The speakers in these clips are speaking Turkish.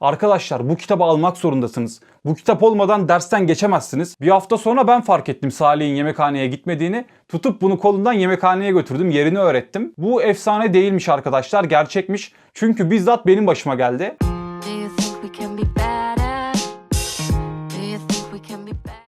Arkadaşlar bu kitabı almak zorundasınız. Bu kitap olmadan dersten geçemezsiniz. Bir hafta sonra ben fark ettim Salih'in yemekhaneye gitmediğini. Tutup bunu kolundan yemekhaneye götürdüm. Yerini öğrettim. Bu efsane değilmiş arkadaşlar. Gerçekmiş. Çünkü bizzat benim başıma geldi.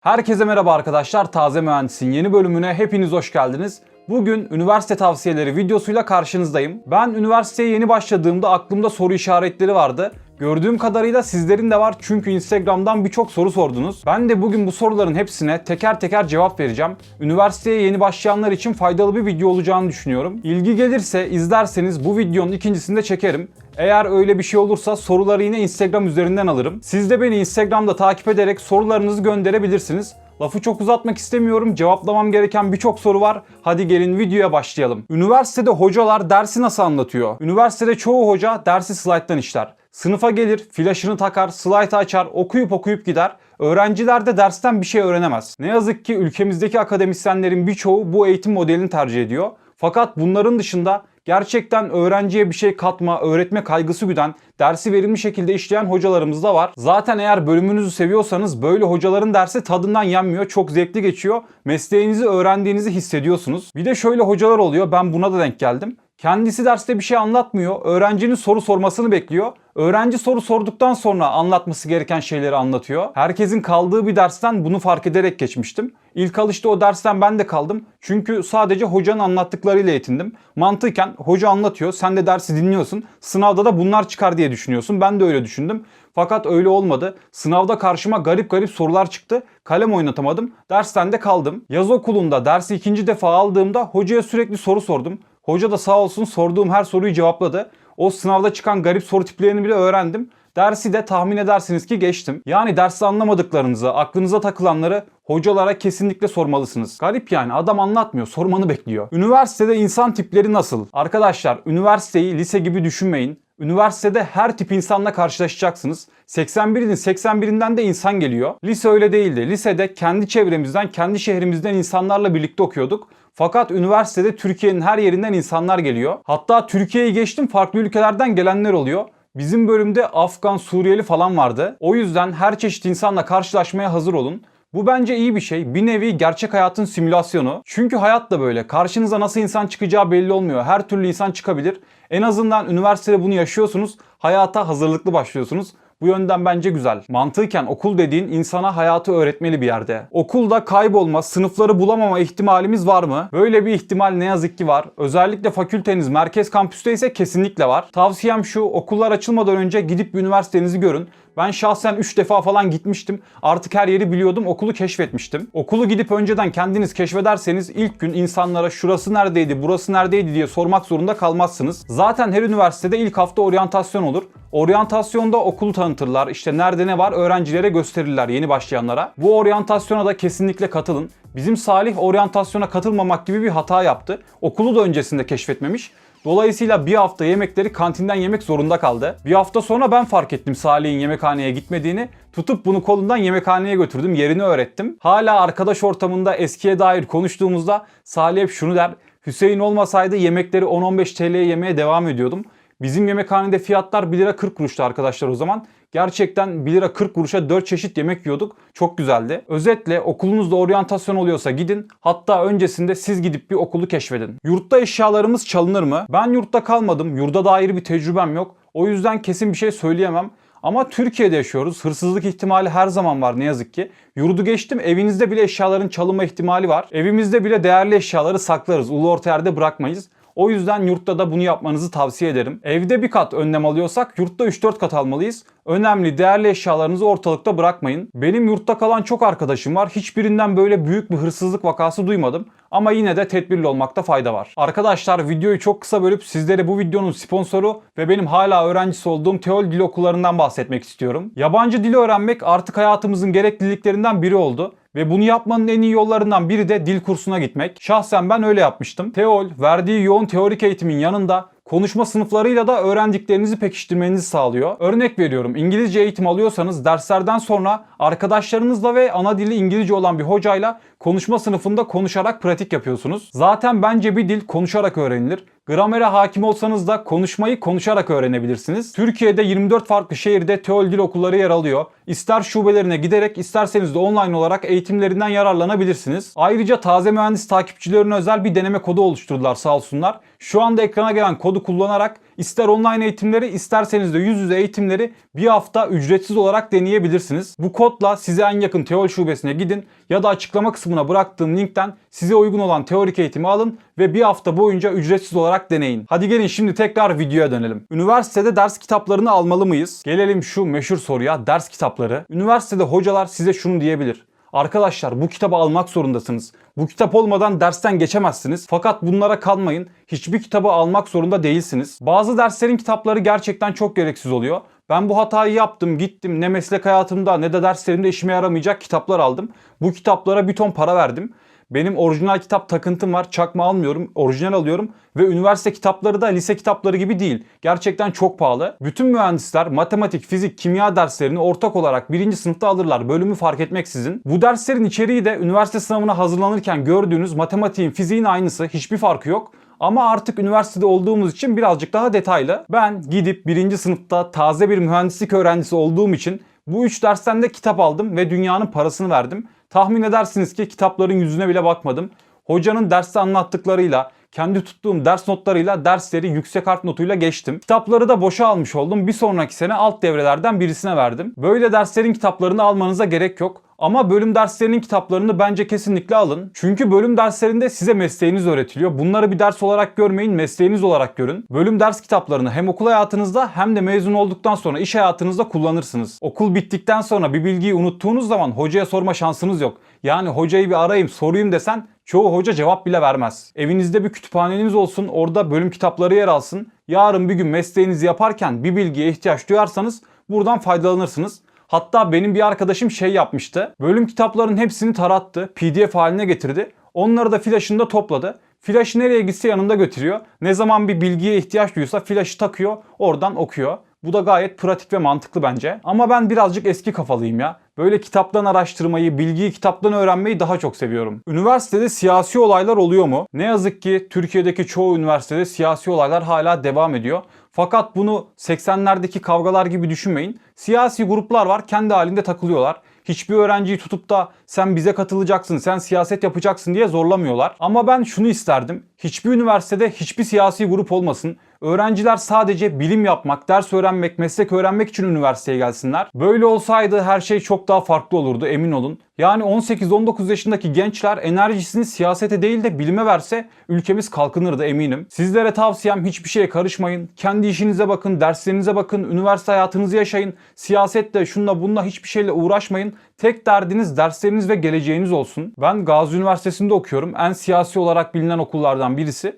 Herkese merhaba arkadaşlar. Taze Mühendis'in yeni bölümüne hepiniz hoş geldiniz. Bugün üniversite tavsiyeleri videosuyla karşınızdayım. Ben üniversiteye yeni başladığımda aklımda soru işaretleri vardı. Gördüğüm kadarıyla sizlerin de var çünkü Instagram'dan birçok soru sordunuz. Ben de bugün bu soruların hepsine teker teker cevap vereceğim. Üniversiteye yeni başlayanlar için faydalı bir video olacağını düşünüyorum. İlgi gelirse izlerseniz bu videonun ikincisini de çekerim. Eğer öyle bir şey olursa soruları yine Instagram üzerinden alırım. Siz de beni Instagram'da takip ederek sorularınızı gönderebilirsiniz. Lafı çok uzatmak istemiyorum. Cevaplamam gereken birçok soru var. Hadi gelin videoya başlayalım. Üniversitede hocalar dersi nasıl anlatıyor? Üniversitede çoğu hoca dersi slayttan işler. Sınıfa gelir, flaşını takar, slaytı açar, okuyup okuyup gider. Öğrenciler de dersten bir şey öğrenemez. Ne yazık ki ülkemizdeki akademisyenlerin birçoğu bu eğitim modelini tercih ediyor. Fakat bunların dışında gerçekten öğrenciye bir şey katma, öğretme kaygısı güden, dersi verimli şekilde işleyen hocalarımız da var. Zaten eğer bölümünüzü seviyorsanız böyle hocaların dersi tadından yenmiyor, çok zevkli geçiyor. Mesleğinizi öğrendiğinizi hissediyorsunuz. Bir de şöyle hocalar oluyor, ben buna da denk geldim. Kendisi derste bir şey anlatmıyor, öğrencinin soru sormasını bekliyor. Öğrenci soru sorduktan sonra anlatması gereken şeyleri anlatıyor. Herkesin kaldığı bir dersten bunu fark ederek geçmiştim. İlk alışta o dersten ben de kaldım. Çünkü sadece hocanın anlattıklarıyla yetindim. Mantıken hoca anlatıyor, sen de dersi dinliyorsun. Sınavda da bunlar çıkar diye düşünüyorsun. Ben de öyle düşündüm. Fakat öyle olmadı. Sınavda karşıma garip garip sorular çıktı. Kalem oynatamadım. Dersten de kaldım. Yaz okulunda dersi ikinci defa aldığımda hocaya sürekli soru sordum. Hoca da sağ olsun sorduğum her soruyu cevapladı. O sınavda çıkan garip soru tiplerini bile öğrendim. Dersi de tahmin edersiniz ki geçtim. Yani dersi anlamadıklarınızı, aklınıza takılanları hocalara kesinlikle sormalısınız. Garip yani adam anlatmıyor, sormanı bekliyor. Üniversitede insan tipleri nasıl? Arkadaşlar üniversiteyi lise gibi düşünmeyin. Üniversitede her tip insanla karşılaşacaksınız. 81'in 81'inden de insan geliyor. Lise öyle değildi. Lisede kendi çevremizden, kendi şehrimizden insanlarla birlikte okuyorduk. Fakat üniversitede Türkiye'nin her yerinden insanlar geliyor. Hatta Türkiye'yi geçtim farklı ülkelerden gelenler oluyor. Bizim bölümde Afgan, Suriyeli falan vardı. O yüzden her çeşit insanla karşılaşmaya hazır olun. Bu bence iyi bir şey. Bir nevi gerçek hayatın simülasyonu. Çünkü hayat da böyle. Karşınıza nasıl insan çıkacağı belli olmuyor. Her türlü insan çıkabilir. En azından üniversitede bunu yaşıyorsunuz. Hayata hazırlıklı başlıyorsunuz. Bu yönden bence güzel. Mantıken okul dediğin insana hayatı öğretmeli bir yerde. Okulda kaybolma, sınıfları bulamama ihtimalimiz var mı? Böyle bir ihtimal ne yazık ki var. Özellikle fakülteniz merkez kampüste ise kesinlikle var. Tavsiyem şu, okullar açılmadan önce gidip bir üniversitenizi görün. Ben şahsen 3 defa falan gitmiştim. Artık her yeri biliyordum. Okulu keşfetmiştim. Okulu gidip önceden kendiniz keşfederseniz ilk gün insanlara şurası neredeydi, burası neredeydi diye sormak zorunda kalmazsınız. Zaten her üniversitede ilk hafta oryantasyon olur. Oryantasyonda okulu tanıtırlar. İşte nerede ne var öğrencilere gösterirler yeni başlayanlara. Bu oryantasyona da kesinlikle katılın. Bizim Salih oryantasyona katılmamak gibi bir hata yaptı. Okulu da öncesinde keşfetmemiş. Dolayısıyla bir hafta yemekleri kantinden yemek zorunda kaldı. Bir hafta sonra ben fark ettim Salih'in yemekhaneye gitmediğini. Tutup bunu kolundan yemekhaneye götürdüm, yerini öğrettim. Hala arkadaş ortamında eskiye dair konuştuğumuzda Salih hep şunu der. Hüseyin olmasaydı yemekleri 10-15 TL'ye yemeye devam ediyordum. Bizim yemekhanede fiyatlar 1 lira 40 kuruştu arkadaşlar o zaman. Gerçekten 1 lira 40 kuruşa 4 çeşit yemek yiyorduk. Çok güzeldi. Özetle okulunuzda oryantasyon oluyorsa gidin. Hatta öncesinde siz gidip bir okulu keşfedin. Yurtta eşyalarımız çalınır mı? Ben yurtta kalmadım. Yurda dair bir tecrübem yok. O yüzden kesin bir şey söyleyemem. Ama Türkiye'de yaşıyoruz. Hırsızlık ihtimali her zaman var ne yazık ki. Yurdu geçtim evinizde bile eşyaların çalınma ihtimali var. Evimizde bile değerli eşyaları saklarız. Ulu orta yerde bırakmayız. O yüzden yurtta da bunu yapmanızı tavsiye ederim. Evde bir kat önlem alıyorsak yurtta 3-4 kat almalıyız. Önemli değerli eşyalarınızı ortalıkta bırakmayın. Benim yurtta kalan çok arkadaşım var. Hiçbirinden böyle büyük bir hırsızlık vakası duymadım. Ama yine de tedbirli olmakta fayda var. Arkadaşlar videoyu çok kısa bölüp sizlere bu videonun sponsoru ve benim hala öğrencisi olduğum Teol Dil Okullarından bahsetmek istiyorum. Yabancı dil öğrenmek artık hayatımızın gerekliliklerinden biri oldu. Ve bunu yapmanın en iyi yollarından biri de dil kursuna gitmek. Şahsen ben öyle yapmıştım. Teol verdiği yoğun teorik eğitimin yanında konuşma sınıflarıyla da öğrendiklerinizi pekiştirmenizi sağlıyor. Örnek veriyorum İngilizce eğitim alıyorsanız derslerden sonra arkadaşlarınızla ve ana dili İngilizce olan bir hocayla konuşma sınıfında konuşarak pratik yapıyorsunuz. Zaten bence bir dil konuşarak öğrenilir. Gramere hakim olsanız da konuşmayı konuşarak öğrenebilirsiniz. Türkiye'de 24 farklı şehirde TEOL dil okulları yer alıyor. İster şubelerine giderek isterseniz de online olarak eğitimlerinden yararlanabilirsiniz. Ayrıca taze mühendis takipçilerine özel bir deneme kodu oluşturdular sağ olsunlar. Şu anda ekrana gelen kodu kullanarak ister online eğitimleri isterseniz de yüz yüze eğitimleri bir hafta ücretsiz olarak deneyebilirsiniz. Bu kodla size en yakın TEOL şubesine gidin ya da açıklama kısmına bıraktığım linkten size uygun olan teorik eğitimi alın ve bir hafta boyunca ücretsiz olarak deneyin. Hadi gelin şimdi tekrar videoya dönelim. Üniversitede ders kitaplarını almalı mıyız? Gelelim şu meşhur soruya ders kitapları. Üniversitede hocalar size şunu diyebilir. Arkadaşlar bu kitabı almak zorundasınız. Bu kitap olmadan dersten geçemezsiniz. Fakat bunlara kalmayın. Hiçbir kitabı almak zorunda değilsiniz. Bazı derslerin kitapları gerçekten çok gereksiz oluyor. Ben bu hatayı yaptım, gittim. Ne meslek hayatımda ne de derslerimde işime yaramayacak kitaplar aldım. Bu kitaplara bir ton para verdim. Benim orijinal kitap takıntım var. Çakma almıyorum. Orijinal alıyorum. Ve üniversite kitapları da lise kitapları gibi değil. Gerçekten çok pahalı. Bütün mühendisler matematik, fizik, kimya derslerini ortak olarak birinci sınıfta alırlar. Bölümü fark etmeksizin. Bu derslerin içeriği de üniversite sınavına hazırlanırken gördüğünüz matematiğin, fiziğin aynısı. Hiçbir farkı yok. Ama artık üniversitede olduğumuz için birazcık daha detaylı. Ben gidip birinci sınıfta taze bir mühendislik öğrencisi olduğum için bu üç dersten de kitap aldım ve dünyanın parasını verdim. Tahmin edersiniz ki kitapların yüzüne bile bakmadım. Hocanın derste anlattıklarıyla, kendi tuttuğum ders notlarıyla dersleri yüksek harf notuyla geçtim. Kitapları da boşa almış oldum. Bir sonraki sene alt devrelerden birisine verdim. Böyle derslerin kitaplarını almanıza gerek yok. Ama bölüm derslerinin kitaplarını bence kesinlikle alın. Çünkü bölüm derslerinde size mesleğiniz öğretiliyor. Bunları bir ders olarak görmeyin, mesleğiniz olarak görün. Bölüm ders kitaplarını hem okul hayatınızda hem de mezun olduktan sonra iş hayatınızda kullanırsınız. Okul bittikten sonra bir bilgiyi unuttuğunuz zaman hocaya sorma şansınız yok. Yani hocayı bir arayayım, sorayım desen çoğu hoca cevap bile vermez. Evinizde bir kütüphaneniz olsun, orada bölüm kitapları yer alsın. Yarın bir gün mesleğinizi yaparken bir bilgiye ihtiyaç duyarsanız buradan faydalanırsınız. Hatta benim bir arkadaşım şey yapmıştı. Bölüm kitaplarının hepsini tarattı. PDF haline getirdi. Onları da flaşında topladı. Flaşı nereye gitse yanında götürüyor. Ne zaman bir bilgiye ihtiyaç duysa flaşı takıyor, oradan okuyor. Bu da gayet pratik ve mantıklı bence. Ama ben birazcık eski kafalıyım ya. Böyle kitaptan araştırmayı, bilgiyi kitaptan öğrenmeyi daha çok seviyorum. Üniversitede siyasi olaylar oluyor mu? Ne yazık ki Türkiye'deki çoğu üniversitede siyasi olaylar hala devam ediyor. Fakat bunu 80'lerdeki kavgalar gibi düşünmeyin. Siyasi gruplar var, kendi halinde takılıyorlar. Hiçbir öğrenciyi tutup da sen bize katılacaksın, sen siyaset yapacaksın diye zorlamıyorlar. Ama ben şunu isterdim. Hiçbir üniversitede hiçbir siyasi grup olmasın. Öğrenciler sadece bilim yapmak, ders öğrenmek, meslek öğrenmek için üniversiteye gelsinler. Böyle olsaydı her şey çok daha farklı olurdu emin olun. Yani 18-19 yaşındaki gençler enerjisini siyasete değil de bilime verse ülkemiz kalkınırdı eminim. Sizlere tavsiyem hiçbir şeye karışmayın. Kendi işinize bakın, derslerinize bakın, üniversite hayatınızı yaşayın. Siyasetle, şunla bununla hiçbir şeyle uğraşmayın. Tek derdiniz dersleriniz ve geleceğiniz olsun. Ben Gazi Üniversitesi'nde okuyorum. En siyasi olarak bilinen okullardan birisi.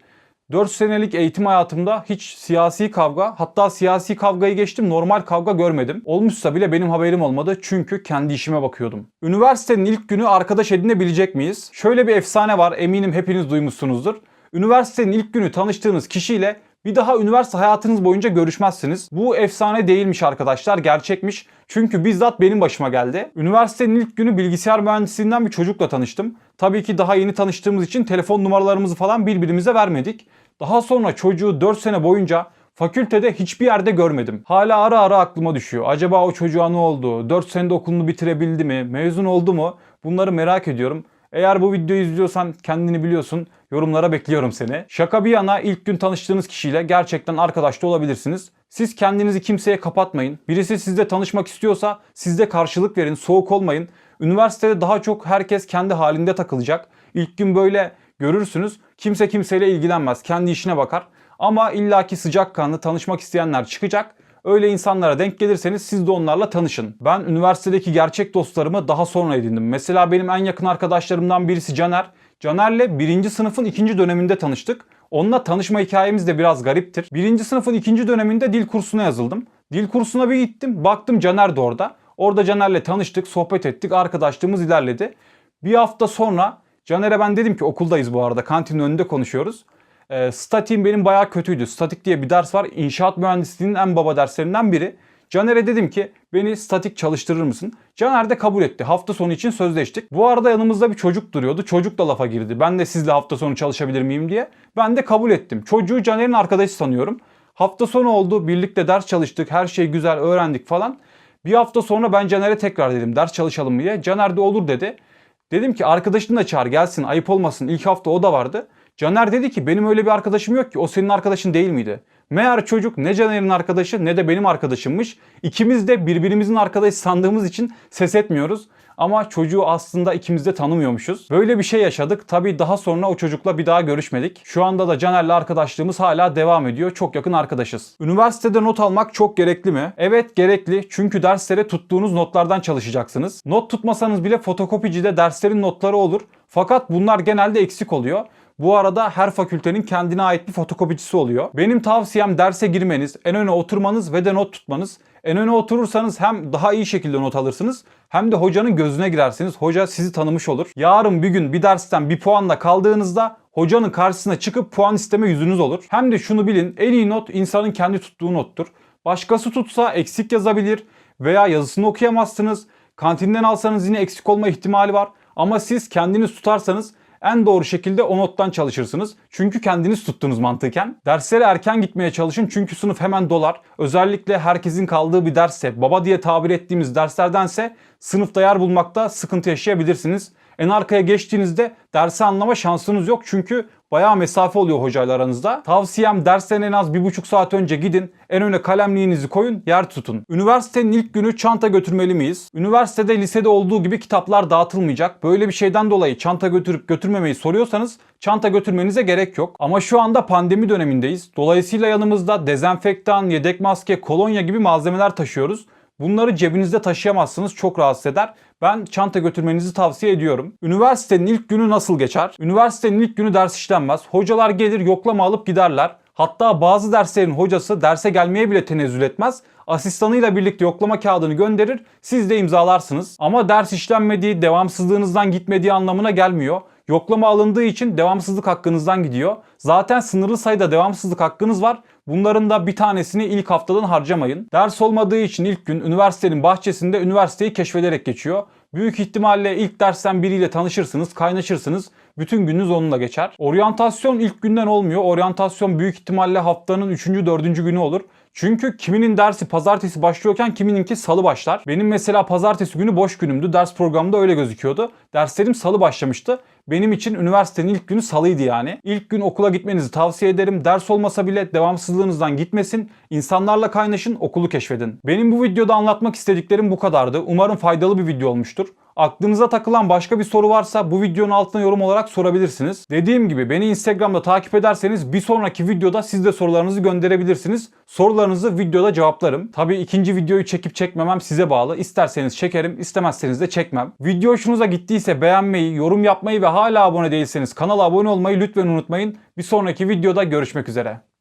4 senelik eğitim hayatımda hiç siyasi kavga hatta siyasi kavgayı geçtim normal kavga görmedim. Olmuşsa bile benim haberim olmadı çünkü kendi işime bakıyordum. Üniversitenin ilk günü arkadaş edinebilecek miyiz? Şöyle bir efsane var eminim hepiniz duymuşsunuzdur. Üniversitenin ilk günü tanıştığınız kişiyle bir daha üniversite hayatınız boyunca görüşmezsiniz. Bu efsane değilmiş arkadaşlar, gerçekmiş. Çünkü bizzat benim başıma geldi. Üniversitenin ilk günü bilgisayar mühendisliğinden bir çocukla tanıştım. Tabii ki daha yeni tanıştığımız için telefon numaralarımızı falan birbirimize vermedik. Daha sonra çocuğu 4 sene boyunca fakültede hiçbir yerde görmedim. Hala ara ara aklıma düşüyor. Acaba o çocuğa ne oldu? 4 senede okulunu bitirebildi mi? Mezun oldu mu? Bunları merak ediyorum. Eğer bu videoyu izliyorsan kendini biliyorsun. Yorumlara bekliyorum seni. Şaka bir yana ilk gün tanıştığınız kişiyle gerçekten arkadaş da olabilirsiniz. Siz kendinizi kimseye kapatmayın. Birisi sizle tanışmak istiyorsa siz de karşılık verin. Soğuk olmayın. Üniversitede daha çok herkes kendi halinde takılacak. İlk gün böyle görürsünüz. Kimse kimseyle ilgilenmez. Kendi işine bakar. Ama illaki sıcakkanlı tanışmak isteyenler çıkacak. Öyle insanlara denk gelirseniz siz de onlarla tanışın. Ben üniversitedeki gerçek dostlarımı daha sonra edindim. Mesela benim en yakın arkadaşlarımdan birisi Caner. Caner'le birinci sınıfın ikinci döneminde tanıştık. Onunla tanışma hikayemiz de biraz gariptir. Birinci sınıfın ikinci döneminde dil kursuna yazıldım. Dil kursuna bir gittim. Baktım Caner de orada. Orada Caner'le tanıştık, sohbet ettik, arkadaşlığımız ilerledi. Bir hafta sonra Caner'e ben dedim ki okuldayız bu arada, kantinin önünde konuşuyoruz. E, statiğim benim bayağı kötüydü. Statik diye bir ders var. İnşaat mühendisliğinin en baba derslerinden biri. Caner'e dedim ki Beni statik çalıştırır mısın? Caner de kabul etti. Hafta sonu için sözleştik. Bu arada yanımızda bir çocuk duruyordu. Çocuk da lafa girdi. Ben de sizle hafta sonu çalışabilir miyim diye. Ben de kabul ettim. Çocuğu Caner'in arkadaşı sanıyorum. Hafta sonu oldu. Birlikte ders çalıştık. Her şey güzel öğrendik falan. Bir hafta sonra ben Caner'e tekrar dedim ders çalışalım diye. Caner de olur dedi. Dedim ki arkadaşını da çağır gelsin ayıp olmasın. İlk hafta o da vardı. Caner dedi ki benim öyle bir arkadaşım yok ki o senin arkadaşın değil miydi? Meğer çocuk ne Caner'in arkadaşı ne de benim arkadaşımmış. İkimiz de birbirimizin arkadaşı sandığımız için ses etmiyoruz. Ama çocuğu aslında ikimiz de tanımıyormuşuz. Böyle bir şey yaşadık. Tabii daha sonra o çocukla bir daha görüşmedik. Şu anda da Caner'le arkadaşlığımız hala devam ediyor. Çok yakın arkadaşız. Üniversitede not almak çok gerekli mi? Evet gerekli. Çünkü derslere tuttuğunuz notlardan çalışacaksınız. Not tutmasanız bile fotokopicide derslerin notları olur. Fakat bunlar genelde eksik oluyor. Bu arada her fakültenin kendine ait bir fotokopicisi oluyor. Benim tavsiyem derse girmeniz, en öne oturmanız ve de not tutmanız. En öne oturursanız hem daha iyi şekilde not alırsınız hem de hocanın gözüne girersiniz. Hoca sizi tanımış olur. Yarın bir gün bir dersten bir puanla kaldığınızda hocanın karşısına çıkıp puan isteme yüzünüz olur. Hem de şunu bilin en iyi not insanın kendi tuttuğu nottur. Başkası tutsa eksik yazabilir veya yazısını okuyamazsınız. Kantinden alsanız yine eksik olma ihtimali var. Ama siz kendiniz tutarsanız en doğru şekilde o nottan çalışırsınız. Çünkü kendiniz tuttunuz mantıken. Derslere erken gitmeye çalışın çünkü sınıf hemen dolar. Özellikle herkesin kaldığı bir dersse, baba diye tabir ettiğimiz derslerdense sınıfta yer bulmakta sıkıntı yaşayabilirsiniz. En arkaya geçtiğinizde dersi anlama şansınız yok çünkü bayağı mesafe oluyor hocayla aranızda. Tavsiyem dersten en az bir buçuk saat önce gidin. En öne kalemliğinizi koyun, yer tutun. Üniversitenin ilk günü çanta götürmeli miyiz? Üniversitede, lisede olduğu gibi kitaplar dağıtılmayacak. Böyle bir şeyden dolayı çanta götürüp götürmemeyi soruyorsanız çanta götürmenize gerek yok. Ama şu anda pandemi dönemindeyiz. Dolayısıyla yanımızda dezenfektan, yedek maske, kolonya gibi malzemeler taşıyoruz. Bunları cebinizde taşıyamazsınız çok rahatsız eder. Ben çanta götürmenizi tavsiye ediyorum. Üniversitenin ilk günü nasıl geçer? Üniversitenin ilk günü ders işlenmez. Hocalar gelir yoklama alıp giderler. Hatta bazı derslerin hocası derse gelmeye bile tenezzül etmez. Asistanıyla birlikte yoklama kağıdını gönderir. Siz de imzalarsınız. Ama ders işlenmediği, devamsızlığınızdan gitmediği anlamına gelmiyor. Yoklama alındığı için devamsızlık hakkınızdan gidiyor. Zaten sınırlı sayıda devamsızlık hakkınız var. Bunların da bir tanesini ilk haftadan harcamayın. Ders olmadığı için ilk gün üniversitenin bahçesinde üniversiteyi keşfederek geçiyor. Büyük ihtimalle ilk dersten biriyle tanışırsınız, kaynaşırsınız. Bütün gününüz onunla geçer. Oryantasyon ilk günden olmuyor. Oryantasyon büyük ihtimalle haftanın 3. 4. günü olur. Çünkü kiminin dersi pazartesi başlıyorken kimininki salı başlar. Benim mesela pazartesi günü boş günümdü. Ders programında öyle gözüküyordu. Derslerim salı başlamıştı. Benim için üniversitenin ilk günü salıydı yani. İlk gün okula gitmenizi tavsiye ederim. Ders olmasa bile devamsızlığınızdan gitmesin. İnsanlarla kaynaşın, okulu keşfedin. Benim bu videoda anlatmak istediklerim bu kadardı. Umarım faydalı bir video olmuştur. Aklınıza takılan başka bir soru varsa bu videonun altına yorum olarak sorabilirsiniz. Dediğim gibi beni Instagram'da takip ederseniz bir sonraki videoda siz de sorularınızı gönderebilirsiniz. Sorularınızı videoda cevaplarım. Tabii ikinci videoyu çekip çekmemem size bağlı. İsterseniz çekerim, istemezseniz de çekmem. Video hoşunuza gittiyse beğenmeyi, yorum yapmayı ve hala abone değilseniz kanala abone olmayı lütfen unutmayın. Bir sonraki videoda görüşmek üzere.